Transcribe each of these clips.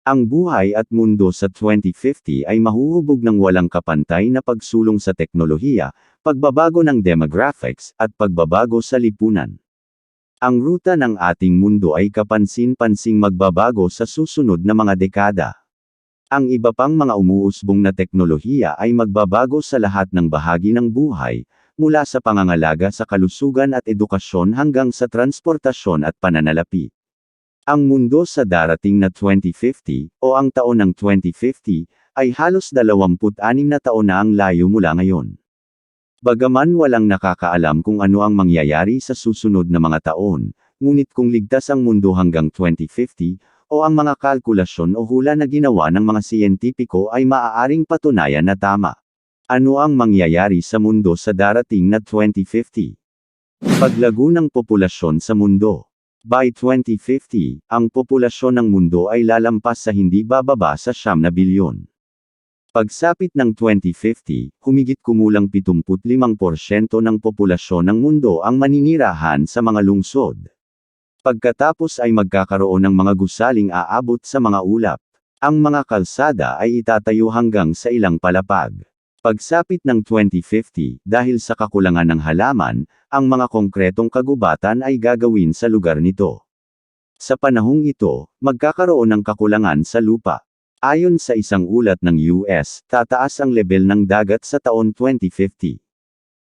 Ang buhay at mundo sa 2050 ay mahuhubog ng walang kapantay na pagsulong sa teknolohiya, pagbabago ng demographics, at pagbabago sa lipunan. Ang ruta ng ating mundo ay kapansin-pansing magbabago sa susunod na mga dekada. Ang iba pang mga umuusbong na teknolohiya ay magbabago sa lahat ng bahagi ng buhay, mula sa pangangalaga sa kalusugan at edukasyon hanggang sa transportasyon at pananalapi. Ang mundo sa darating na 2050, o ang taon ng 2050, ay halos 26 na taon na ang layo mula ngayon. Bagaman walang nakakaalam kung ano ang mangyayari sa susunod na mga taon, ngunit kung ligtas ang mundo hanggang 2050, o ang mga kalkulasyon o hula na ginawa ng mga siyentipiko ay maaaring patunayan na tama. Ano ang mangyayari sa mundo sa darating na 2050? Paglago ng populasyon sa mundo. By 2050, ang populasyon ng mundo ay lalampas sa hindi bababa sa siyam na bilyon. Pagsapit ng 2050, humigit kumulang 75% ng populasyon ng mundo ang maninirahan sa mga lungsod. Pagkatapos ay magkakaroon ng mga gusaling aabot sa mga ulap. Ang mga kalsada ay itatayo hanggang sa ilang palapag. Pagsapit ng 2050, dahil sa kakulangan ng halaman, ang mga konkretong kagubatan ay gagawin sa lugar nito. Sa panahong ito, magkakaroon ng kakulangan sa lupa. Ayon sa isang ulat ng US, tataas ang level ng dagat sa taon 2050.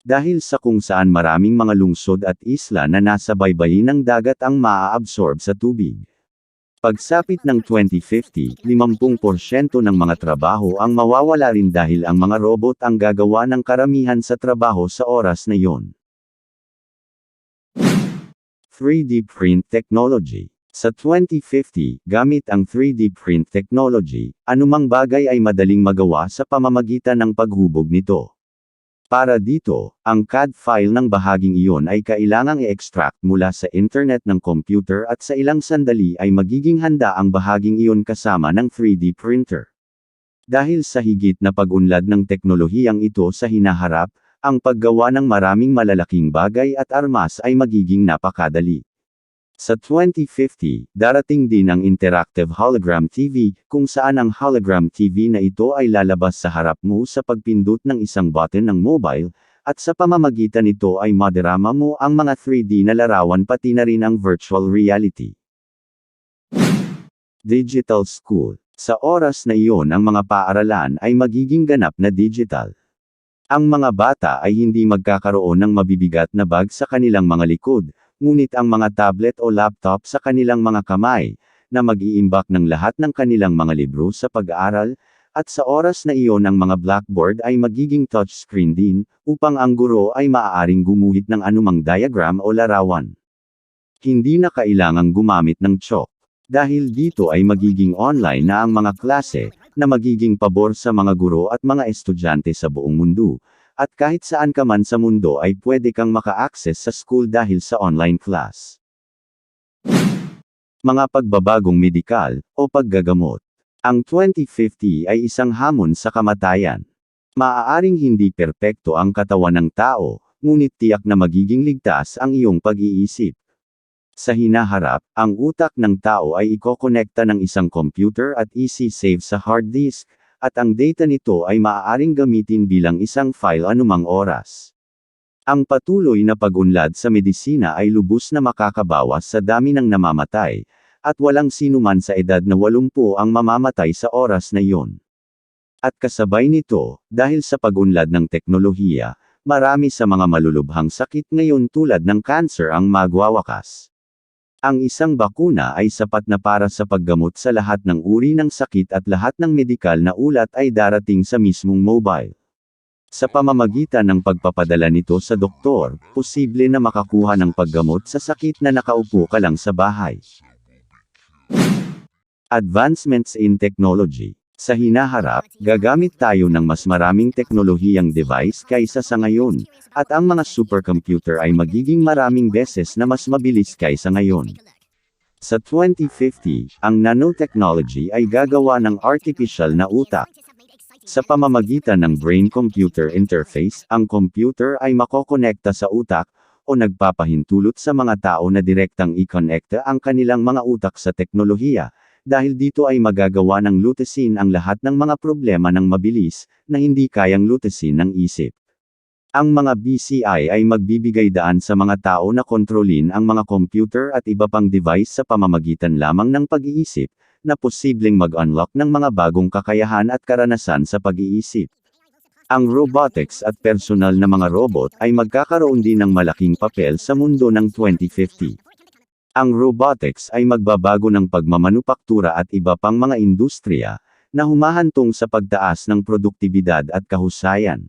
Dahil sa kung saan maraming mga lungsod at isla na nasa baybayin ng dagat ang maa-absorb sa tubig. Pagsapit ng 2050, 50% ng mga trabaho ang mawawala rin dahil ang mga robot ang gagawa ng karamihan sa trabaho sa oras na yon. 3D Print Technology Sa 2050, gamit ang 3D print technology, anumang bagay ay madaling magawa sa pamamagitan ng paghubog nito. Para dito, ang CAD file ng bahaging iyon ay kailangang i-extract mula sa internet ng computer at sa ilang sandali ay magiging handa ang bahaging iyon kasama ng 3D printer. Dahil sa higit na pag-unlad ng teknolohiyang ito sa hinaharap, ang paggawa ng maraming malalaking bagay at armas ay magiging napakadali. Sa 2050, darating din ang Interactive Hologram TV, kung saan ang hologram TV na ito ay lalabas sa harap mo sa pagpindot ng isang button ng mobile, at sa pamamagitan nito ay madirama mo ang mga 3D na larawan pati na rin ang virtual reality. Digital School Sa oras na iyon ang mga paaralan ay magiging ganap na digital. Ang mga bata ay hindi magkakaroon ng mabibigat na bag sa kanilang mga likod, ngunit ang mga tablet o laptop sa kanilang mga kamay, na mag-iimbak ng lahat ng kanilang mga libro sa pag-aaral, at sa oras na iyon ang mga blackboard ay magiging touchscreen din, upang ang guro ay maaaring gumuhit ng anumang diagram o larawan. Hindi na kailangang gumamit ng chalk. Dahil dito ay magiging online na ang mga klase, na magiging pabor sa mga guro at mga estudyante sa buong mundo, at kahit saan ka man sa mundo ay pwede kang maka-access sa school dahil sa online class. Mga pagbabagong medikal, o paggagamot. Ang 2050 ay isang hamon sa kamatayan. Maaaring hindi perpekto ang katawan ng tao, ngunit tiyak na magiging ligtas ang iyong pag-iisip. Sa hinaharap, ang utak ng tao ay ikokonekta ng isang computer at isi-save sa hard disk, at ang data nito ay maaaring gamitin bilang isang file anumang oras. Ang patuloy na pag-unlad sa medisina ay lubos na makakabawas sa dami ng namamatay, at walang sinuman sa edad na 80 ang mamamatay sa oras na iyon. At kasabay nito, dahil sa pag-unlad ng teknolohiya, marami sa mga malulubhang sakit ngayon tulad ng cancer ang magwawakas. Ang isang bakuna ay sapat na para sa paggamot sa lahat ng uri ng sakit at lahat ng medikal na ulat ay darating sa mismong mobile. Sa pamamagitan ng pagpapadala nito sa doktor, posible na makakuha ng paggamot sa sakit na nakaupo ka lang sa bahay. Advancements in Technology Sa hinaharap, gagamit tayo ng mas maraming teknolohiyang device kaysa sa ngayon, at ang mga supercomputer ay magiging maraming beses na mas mabilis kaysa ngayon. Sa 2050, ang nanotechnology ay gagawa ng artificial na utak. Sa pamamagitan ng brain-computer interface, ang computer ay makokonekta sa utak, o nagpapahintulot sa mga tao na direktang i-connecta ang kanilang mga utak sa teknolohiya, Dahil dito ay magagawa ng lutesin ang lahat ng mga problema ng mabilis, na hindi kayang lutesin ng isip. Ang mga BCI ay magbibigay daan sa mga tao na kontrolin ang mga computer at iba pang device sa pamamagitan lamang ng pag-iisip, na posibleng mag-unlock ng mga bagong kakayahan at karanasan sa pag-iisip. Ang robotics at personal na mga robot ay magkakaroon din ng malaking papel sa mundo ng 2050. Ang robotics ay magbabago ng pagmamanupaktura at iba pang mga industriya, na humahantong sa pagtaas ng produktibidad at kahusayan.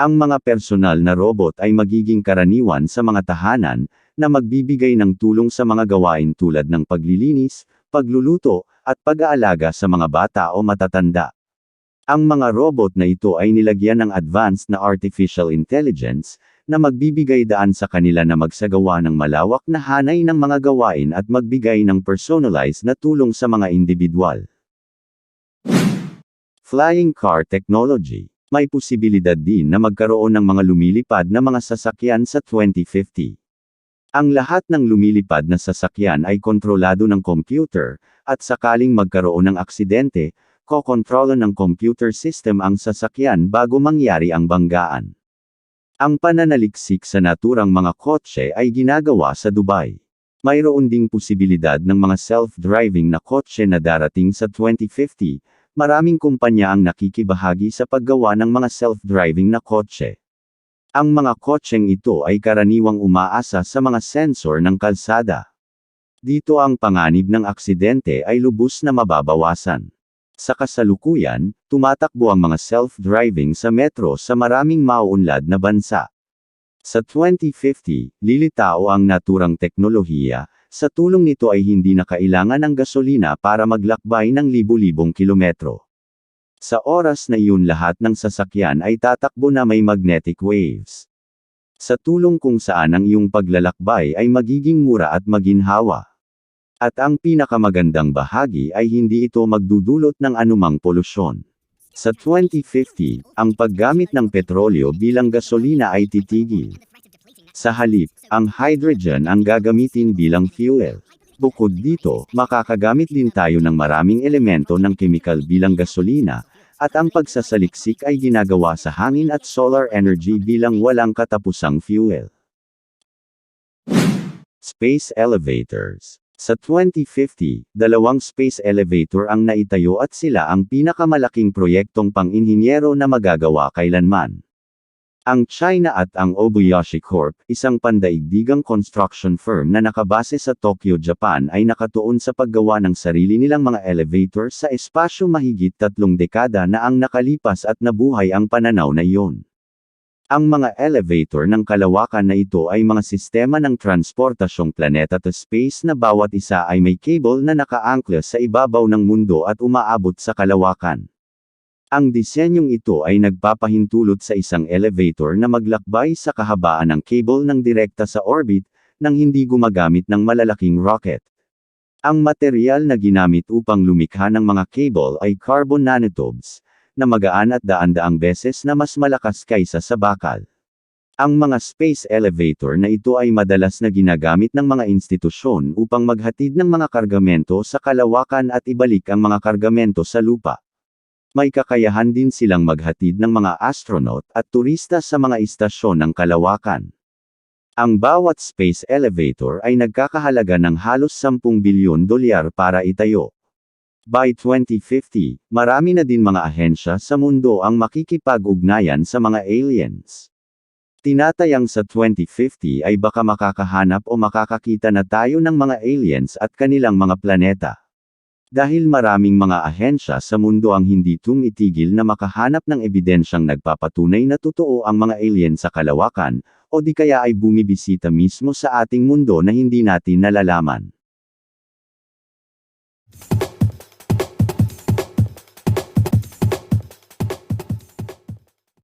Ang mga personal na robot ay magiging karaniwan sa mga tahanan, na magbibigay ng tulong sa mga gawain tulad ng paglilinis, pagluluto, at pag-aalaga sa mga bata o matatanda. Ang mga robot na ito ay nilagyan ng advanced na artificial intelligence, na magbibigay daan sa kanila na magsagawa ng malawak na hanay ng mga gawain at magbigay ng personalized na tulong sa mga individual. Flying Car Technology may posibilidad din na magkaroon ng mga lumilipad na mga sasakyan sa 2050. Ang lahat ng lumilipad na sasakyan ay kontrolado ng computer, at sakaling magkaroon ng aksidente, kokontrolo ng computer system ang sasakyan bago mangyari ang banggaan. Ang pananaliksik sa naturang mga kotse ay ginagawa sa Dubai. Mayroon ding posibilidad ng mga self-driving na kotse na darating sa 2050, maraming kumpanya ang nakikibahagi sa paggawa ng mga self-driving na kotse. Ang mga kotseng ito ay karaniwang umaasa sa mga sensor ng kalsada. Dito ang panganib ng aksidente ay lubos na mababawasan. Sa kasalukuyan, tumatakbo ang mga self-driving sa metro sa maraming mauunlad na bansa. Sa 2050, lilitao ang naturang teknolohiya, sa tulong nito ay hindi na kailangan ng gasolina para maglakbay ng libu-libong kilometro. Sa oras na iyon lahat ng sasakyan ay tatakbo na may magnetic waves. Sa tulong kung saan ang iyong paglalakbay ay magiging mura at maginhawa. At ang pinakamagandang bahagi ay hindi ito magdudulot ng anumang polusyon. Sa 2050, ang paggamit ng petrolyo bilang gasolina ay titigil. Sa halip, ang hydrogen ang gagamitin bilang fuel. Bukod dito, makakagamit din tayo ng maraming elemento ng chemical bilang gasolina, at ang pagsasaliksik ay ginagawa sa hangin at solar energy bilang walang katapusang fuel. Space Elevators Sa 2050, dalawang space elevator ang naitayo at sila ang pinakamalaking proyektong pang-inhinyero na magagawa kailanman. Ang China at ang Obuyashi Corp, isang pandaigdigang construction firm na nakabase sa Tokyo, Japan ay nakatuon sa paggawa ng sarili nilang mga elevator sa espasyo mahigit tatlong dekada na ang nakalipas at nabuhay ang pananaw na iyon. Ang mga elevator ng kalawakan na ito ay mga sistema ng transportasyong planeta to space na bawat isa ay may cable na nakaangkla sa ibabaw ng mundo at umaabot sa kalawakan. Ang disenyong ito ay nagpapahintulot sa isang elevator na maglakbay sa kahabaan ng cable ng direkta sa orbit, nang hindi gumagamit ng malalaking rocket. Ang material na ginamit upang lumikha ng mga cable ay carbon nanotubes, na magaan at daan-daang beses na mas malakas kaysa sa bakal. Ang mga space elevator na ito ay madalas na ginagamit ng mga institusyon upang maghatid ng mga kargamento sa kalawakan at ibalik ang mga kargamento sa lupa may kakayahan din silang maghatid ng mga astronaut at turista sa mga istasyon ng kalawakan. Ang bawat space elevator ay nagkakahalaga ng halos 10 bilyon dolyar para itayo. By 2050, marami na din mga ahensya sa mundo ang makikipag-ugnayan sa mga aliens. Tinatayang sa 2050 ay baka makakahanap o makakakita na tayo ng mga aliens at kanilang mga planeta. Dahil maraming mga ahensya sa mundo ang hindi tumitigil na makahanap ng ebidensyang nagpapatunay na totoo ang mga alien sa kalawakan, o di kaya ay bumibisita mismo sa ating mundo na hindi natin nalalaman.